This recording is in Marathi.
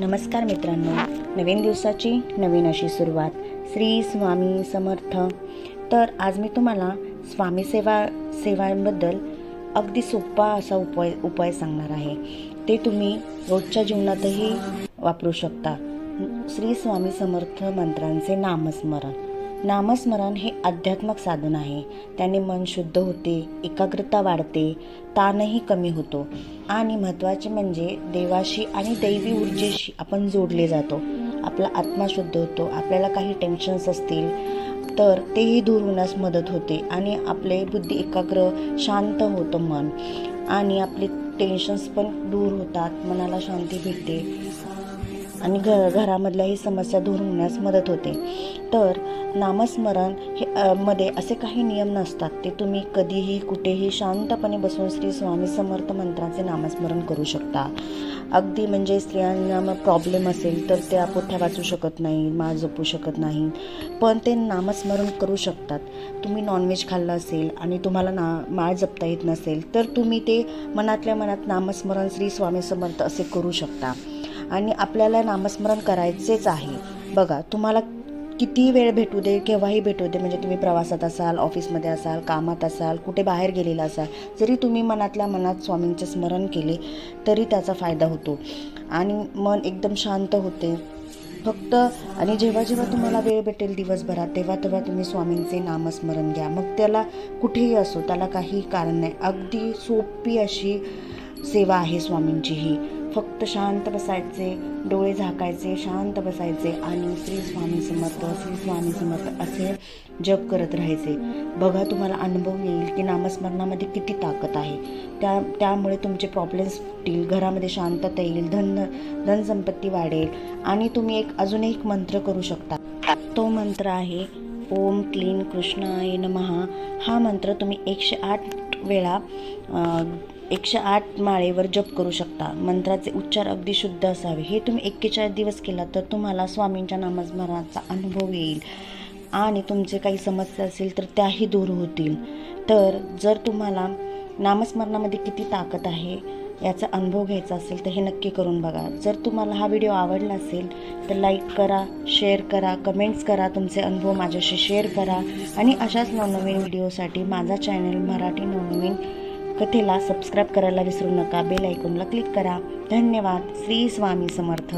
नमस्कार मित्रांनो. नवीन दिवसाची नवीन अशी सुरुवात. श्री स्वामी समर्थ. तर आज मी तुम्हाला स्वामी सेवा सेवांबद्दल अगदी सोपा असा उपाय उपाय सांगणार आहे. ते तुम्ही रोजच्या जीवनातही वापरू शकता. श्री स्वामी समर्थ मंत्रांचे नामस्मरण. नामस्मरण हे आध्यात्मक साधन आहे. त्याने मन शुद्ध होते एकाग्रता वाढते ताणही कमी होतो. आणि महत्त्वाचे म्हणजे देवाशी आणि दैवी ऊर्जेशी आपण जोडले जातो. आपला आत्मा शुद्ध होतो आपल्याला काही टेन्शन्स असतील तर तेही दूर होण्यास मदत होते आणि आपले बुद्धी एकाग्र शांत होतं मन. आणि आपले टेन्शन्स पण दूर होतात मनाला शांती भेटते. आणि घ घरामधल्याही समस्या दूर होण्यास मदत होते. तर नामस्मरण हे मध्ये असे काही नियम नसतात. ते तुम्ही कधीही कुठेही शांतपणे बसून श्री स्वामी समर्थ मंत्राचे नामस्मरण करू शकता. अगदी म्हणजे स्त्रियांना मग प्रॉब्लेम असेल तर त्या पोथ्या वाचू शकत नाही माळ जपू शकत नाही. पण ते नामस्मरण करू शकतात. तुम्ही नॉनव्हेज खाल्लं असेल आणि तुम्हाला ना माळ जपता येत नसेल तर तुम्ही ते मनातल्या मनात नामस्मरण श्री स्वामी समर्थ असे करू शकता. आणि आपल्याला नामस्मरण करायचेच आहे. बघा तुम्हाला किती वेळ भेटू दे केव्हाही भेटू दे म्हणजे तुम्ही प्रवासात असाल ऑफिसमध्ये असाल कामात असाल कुठे बाहेर गेलेला असाल जरी तुम्ही मनातल्या मनात स्वामींचे स्मरण केले तरी त्याचा फायदा होतो. आणि मन एकदम शांत होते. फक्त आणि जेव्हा जेव्हा तुम्हाला वेळ भेटेल दिवसभरात तेव्हा तेव्हा तुम्ही स्वामींचे नामस्मरण घ्या. मग त्याला कुठेही असो त्याला काही कारण नाही. अगदी सोपी अशी सेवा आहे स्वामींची ही. फक्त शांत बसायचे डोळे झाकायचे शांत बसायचे आणि श्री स्वामी समर्थ श्री स्वामी समर्थ असे जप करत राहायचे. बघा तुम्हाला अनुभव येईल की नामस्मरणामध्ये किती ताकद आहे. त्या त्यामुळे तुमचे प्रॉब्लेम्स सुटतील घरामध्ये शांतता येईल धन धनसंपत्ती वाढेल आणि तुम्ही एक अजून एक मंत्र करू शकता. तो मंत्र आहे ओम क्लीन कृष्णाय नमहा हा मंत्र तुम्ही एकशे आठ वेळा एकशे आठ माळेवर जप करू शकता. मंत्राचे उच्चार अगदी शुद्ध असावे. हे तुम्ही एक्केचाळीस दिवस केला तर तुम्हाला स्वामींच्या नामस्मरणाचा अनुभव येईल. आणि तुमचे काही समस्या असेल तर त्याही दूर होतील. तर जर तुम्हाला नामस्मरणामध्ये किती ताकद आहे याचा अनुभव घ्यायचा असेल तर हे नक्की करून बघा. जर तुम्हाला हा व्हिडिओ आवडला असेल तर लाईक करा शेअर करा कमेंट्स करा तुमचे अनुभव माझ्याशी शेअर करा. आणि अशाच नवनवीन व्हिडिओसाठी माझा चॅनल मराठी नवनवीन कथेला सबस्क्राईब करायला विसरू नका. बेल आयकॉनला क्लिक करा. धन्यवाद. श्री स्वामी समर्थ.